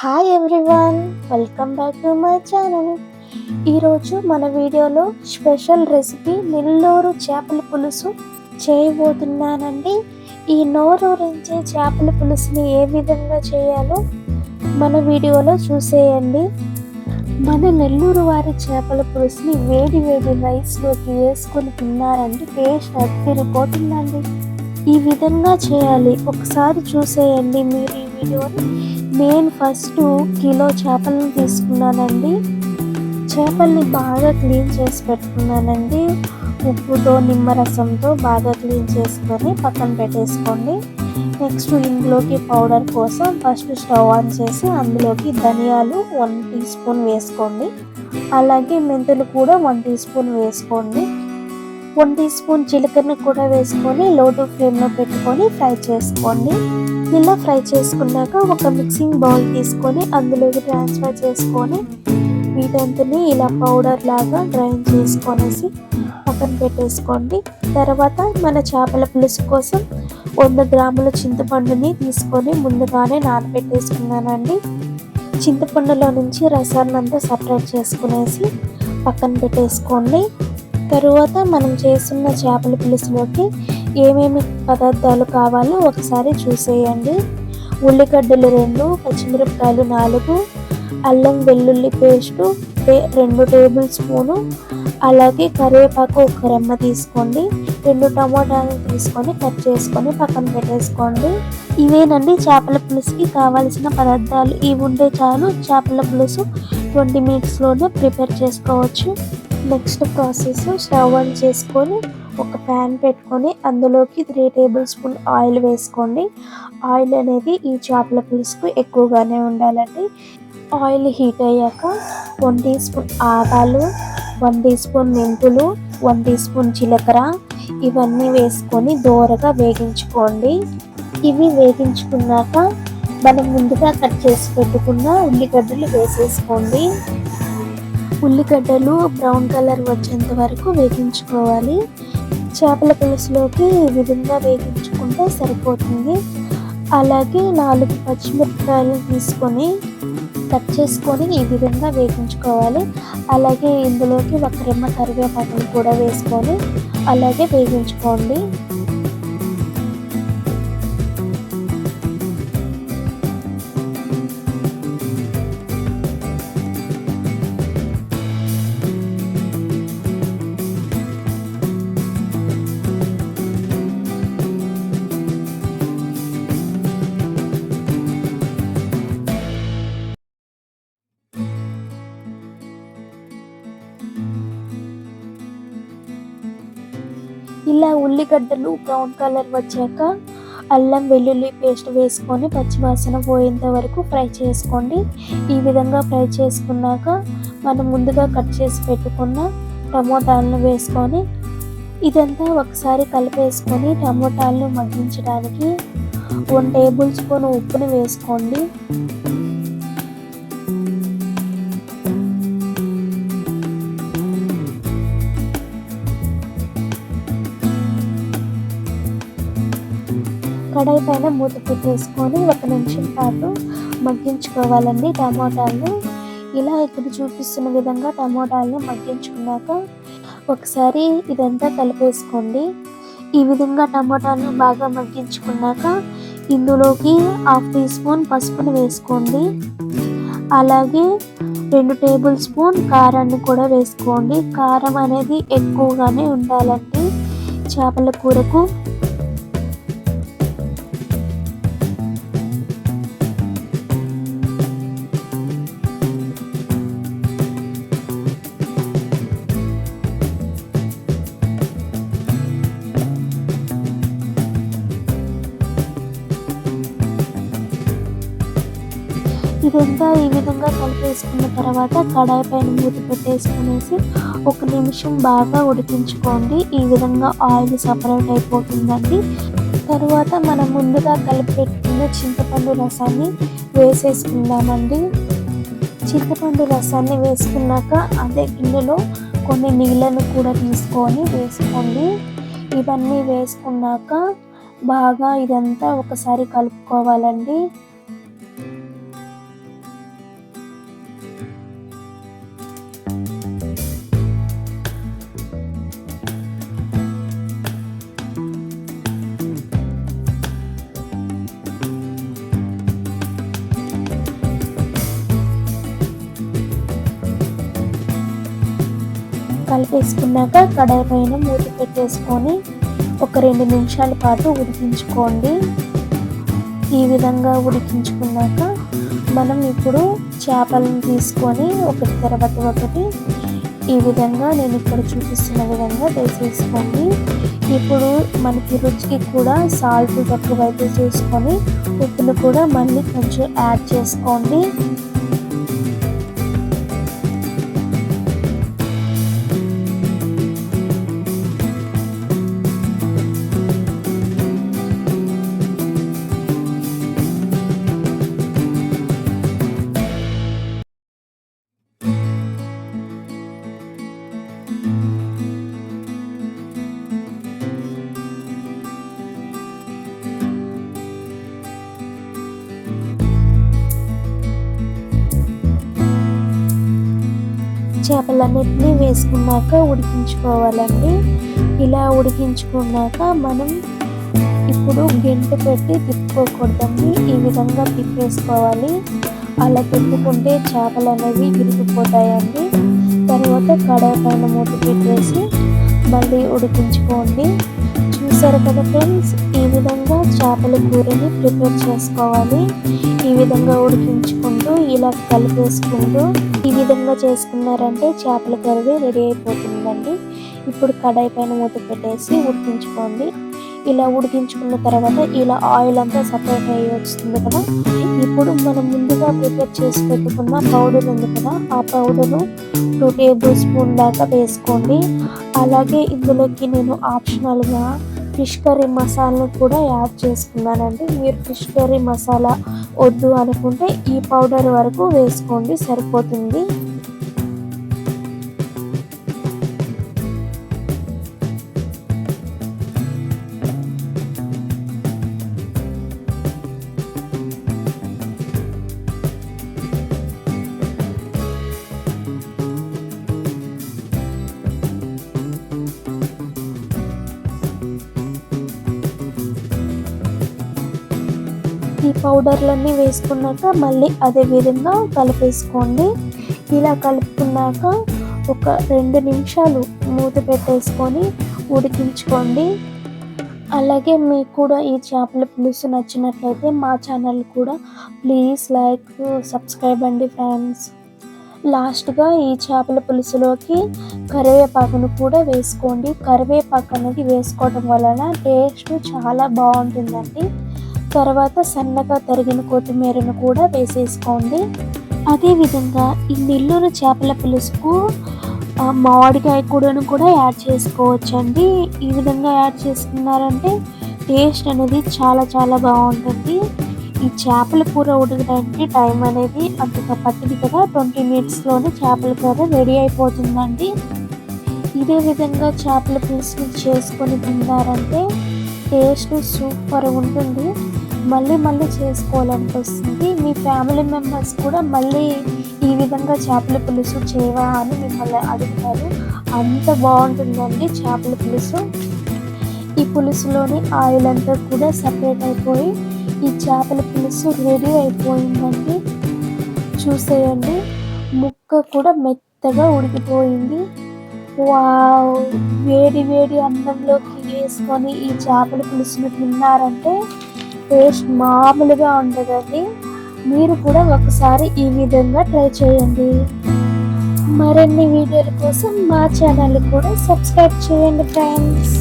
Hi everyone welcome back to my channel ఈరోజు మన వీడియోలో స్పెషల్ రెసిపీ నెల్లూరు చేపల పులుసు చేయబోతున్నానండి. ఈ నోరూరించే చేపల పులుసుని ఏ విధంగా చేయాలో మన వీడియోలో చూసేయండి. మన నెల్లూరు వారి చేపల పులుసుని వేడి వేడి రైస్లోకి వేసుకొని తిన్నారండి టేస్ట్ అద్దరిపోతుందండి. ఈ విధంగా చేయాలి. ఒకసారి చూసేయండి మీరు ఈ వీడియోని. నేను ఫస్ట్ కిలో చేపలను తీసుకున్నానండి. చేపల్ని బాగా క్లీన్ చేసి పెట్టుకున్నానండి. ఉప్పుతో నిమ్మరసంతో బాగా క్లీన్ చేసుకొని పక్కన పెట్టేసుకోండి. నెక్స్ట్ ఇందులోకి పౌడర్ కోసం ఫస్ట్ స్టవ్ ఆన్ చేసి అందులోకి ధనియాలు వన్ టీ స్పూన్ వేసుకోండి. అలాగే మెంతులు కూడా వన్ టీ స్పూన్ వేసుకోండి. వన్ టీ స్పూన్ జీలకర్ర కూడా వేసుకొని లో టు ఫ్లేమ్లో పెట్టుకొని ఫ్రై చేసుకోండి. ఇలా ఫ్రై చేసుకున్నాక ఒక మిక్సింగ్ బౌల్ తీసుకొని అందులోకి ట్రాన్స్ఫర్ చేసుకొని వీటంతని ఇలా పౌడర్ లాగా గ్రైండ్ చేసుకొనేసి పక్కన పెట్టేసుకోండి. తర్వాత మన చేపల పులుసు కోసం వంద గ్రాముల చింతపండుని తీసుకొని ముందుగానే నానబెట్టేసుకున్నానండి. చింతపండులో నుంచి రసాన్ని అంతా సపరేట్ చేసుకునేసి పక్కన పెట్టేసుకోండి. తరువాత మనం చేస్తున్న చేపల పులుసులోకి ఏమేమి పదార్థాలు కావాలో ఒకసారి చూసేయండి. ఉల్లిగడ్డలు రెండు పచ్చిమిరపకాయలు నాలుగు అల్లం వెల్లుల్లి పేస్టు రెండు టేబుల్ స్పూను అలాగే కరివేపాకు ఒక రెమ్మ తీసుకోండి. రెండు టమోటాలు తీసుకొని కట్ చేసుకొని పక్కన పెట్టేసుకోండి. ఇవేనండి చేపల పులుసుకి కావాల్సిన పదార్థాలు. ఇవి ఉంటే చాలు చేపల పులుసు ట్వంటీ మినిట్స్లోనే ప్రిపేర్ చేసుకోవచ్చు. నెక్స్ట్ ప్రాసెస్ స్టవ్ ఆన్ చేసుకొని ఒక ప్యాన్ పెట్టుకొని అందులోకి త్రీ టేబుల్ స్పూన్ ఆయిల్ వేసుకోండి. ఆయిల్ అనేది ఈ చేపల పులుసుకు ఎక్కువగానే ఉండాలండి. ఆయిల్ హీట్ అయ్యాక వన్ టీ స్పూన్ ఆవాలు వన్ టీ స్పూన్ మెంతులు వన్ టీ స్పూన్ జీలకర్ర ఇవన్నీ వేసుకొని దోరగా వేగించుకోండి. ఇవి వేగించుకున్నాక మనం ముందుగా కట్ చేసి పెట్టుకున్న ఉల్లిగడ్డలు వేసేసుకోండి. ఉల్లిగడ్డలు బ్రౌన్ కలర్ వచ్చేంత వరకు వేగించుకోవాలి. చేపల పులుసులోకి ఈ విధంగా వేగించుకుంటే సరిపోతుంది. అలాగే నాలుగు పచ్చిమిరపకాయలు తీసుకొని కట్ చేసుకొని ఈ విధంగా వేగించుకోవాలి. అలాగే ఇందులోకి ఒక రెమ్మ కరివేపాకులు కూడా వేసుకొని అలాగే వేగించుకోండి. ఉల్లిగడ్డలు బ్రౌన్ కలర్ వచ్చాక అల్లం వెల్లుల్లి పేస్ట్ వేసుకొని పచ్చివాసన పోయేంత వరకు ఫ్రై చేసుకోండి. ఈ విధంగా ఫ్రై చేసుకున్నాక మనం ముందుగా కట్ చేసి పెట్టుకున్న టమోటాలను వేసుకొని ఇదంతా ఒకసారి కలిపేసుకొని టమోటాలను మగ్గించడానికి వన్ టేబుల్ స్పూన్ ఉప్పుని వేసుకోండి. కడాయి పైన మూత పెట్టేసుకొని ఒక నిమిషం పాటు మగ్గించుకోవాలండి టమోటాలు ఇలా ఇక్కడ చూపిస్తున్న విధంగా టమోటాలను మగ్గించుకున్నాక ఒకసారి ఇదంతా కలిపేసుకోండి. ఈ విధంగా టమోటాలను బాగా మగ్గించుకున్నాక ఇందులోకి హాఫ్ టీ స్పూన్ పసుపును వేసుకోండి. అలాగే రెండు టేబుల్ స్పూన్ కారాన్ని కూడా వేసుకోండి. కారం అనేది ఎక్కువగానే ఉండాలండి చేపల కూరకు. ఇదంతా ఈ విధంగా కలిపేసుకున్న తర్వాత కడాయి పైన మూత పెట్టేసుకునేసి ఒక నిమిషం బాగా ఉడికించుకోండి. ఈ విధంగా ఆయిల్ సపరేట్ అయిపోతుందండి. తర్వాత మనం ముందుగా కలిపి పెట్టుకున్న చింతపండు రసాన్ని వేసేసుకుందామండి. చింతపండు రసాన్ని వేసుకున్నాక అదే గిన్నెలో కొన్ని నీళ్ళను కూడా తీసుకొని వేసుకోండి. ఇవన్నీ వేసుకున్నాక బాగా ఇదంతా ఒకసారి కలుపుకోవాలండి. వేసుకున్నాక కడాయి పైన మూత పెట్టేసుకొని ఒక రెండు నిమిషాల పాటు ఉడికించుకోండి. ఈ విధంగా ఉడికించుకున్నాక మనం ఇప్పుడు చేపలను తీసుకొని ఒకటి తర్వాత ఒకటి ఈ విధంగా నేను ఇక్కడ చూపిస్తున్న విధంగా వేసేసుకోండి. ఇప్పుడు మనకి రుచికి కూడా సాల్ట్ తక్కువైతే చూసుకొని ఉప్పును కూడా మళ్ళీ కొంచెం యాడ్ చేసుకోండి. చేపలన్నిటిని వేసుకున్నాక ఉడికించుకోవాలండి. ఇలా ఉడికించుకున్నాక మనం ఇప్పుడు గెంటు పెట్టి తిప్పుకోకూడదండి. ఈ విధంగా తిప్పేసుకోవాలి. అలా తిప్పుకుంటే చేపలు అనేవి విరిగిపోతాయండి. తర్వాత కడాయి పైన మూత పెట్టేసి మళ్ళీ ఉడికించుకోండి. చూసారు కదా ఫ్రెండ్స్ ఈ విధంగా చేపల కూరని ప్రిపేర్ చేసుకోవాలి. ఈ విధంగా ఉడికించుకుంటూ ఇలా కలిపేసుకుంటూ ఈ విధంగా చేసుకున్నారంటే చేపల కర్రీ రెడీ అయిపోతుందండి. ఇప్పుడు కడాయి పైన మూత పెట్టేసి ఉడికించుకోండి. ఇలా ఉడికించుకున్న తర్వాత ఇలా ఆయిల్ అంతా సపరేట్ అయ్యి వస్తుంది కదా. ఇప్పుడు మనం ముందుగా ప్రిపేర్ చేసి పెట్టుకున్న పౌడర్ ఉంది కదా ఆ పౌడరు టూ టేబుల్ స్పూన్ దాకా వేసుకోండి. అలాగే ఇందులోకి నేను ఆప్షనల్గా ఫిష్ కర్రీ మసాలా కూడా యాడ్ చేసుకున్నానండి. మీరు ఫిష్ కర్రీ మసాలా వద్దు అనుకుంటే ఈ పౌడర్ వరకు వేసుకోండి సరిపోతుంది. పౌడర్లన్నీ వేసుకున్నాక మళ్ళీ అదే విధంగా కలిపేసుకోండి. ఇలా కలుపుకున్నాక ఒక రెండు నిమిషాలు మూత పెట్టేసుకొని ఉడికించుకోండి. అలాగే మీకు కూడా ఈ చేపల పులుసు నచ్చినట్లయితే మా ఛానల్ కూడా ప్లీజ్ లైక్ సబ్స్క్రైబ్ అండి ఫ్రెండ్స్. లాస్ట్గా ఈ చేపల పులుసులోకి కరివేపాకును కూడా వేసుకోండి. కరివేపాకు అనేది వేసుకోవడం వలన టేస్ట్ చాలా బాగుంటుందండి. తర్వాత సన్నగా తరిగిన కొత్తిమీరను కూడా వేసేసుకోండి. అదేవిధంగా ఈ నెల్లూరు చేపల పులుసుకు మామిడికాయ కూడాను కూడా యాడ్ చేసుకోవచ్చండి. ఈ విధంగా యాడ్ చేసుకున్నారంటే టేస్ట్ అనేది చాలా చాలా బాగుంటుంది. ఈ చేపల కూర ఉడకడానికి టైం అనేది అంతగా పట్టింది కదా. ట్వంటీ మినిట్స్లోనే చేపల కూర రెడీ అయిపోతుందండి. ఇదే విధంగా చేపల పులుసుని చేసుకొని తిన్నారంటే టేస్ట్ సూపర్ ఉంటుంది. మళ్ళీ మళ్ళీ చేసుకోవాలనిపిస్తుంది. మీ ఫ్యామిలీ మెంబర్స్ కూడా మళ్ళీ ఈ విధంగా చేపల పులుసు చేయవా అని మిమ్మల్ని అడుగుతారు. అంత బాగుంటుందండి చేపల పులుసు. ఈ పులుసులోని ఆయిల్ అంతా కూడా సపరేట్ అయిపోయి ఈ చేపల పులుసు రెడీ అయిపోయిందండి. చూసేయండి. ముక్క కూడా మెత్తగా ఉడికిపోయింది. వావ్! వేడి వేడి అన్నంలోకి వేసుకొని ఈ చేపల పులుసును తిన్నారంటే టేస్ట్ మామూలుగా ఉండదండి. మీరు కూడా ఒకసారి ఈ విధంగా ట్రై చేయండి. మరిన్ని వీడియోల కోసం మా ఛానల్ కూడా సబ్స్క్రైబ్ చేయండి ఫ్రెండ్స్.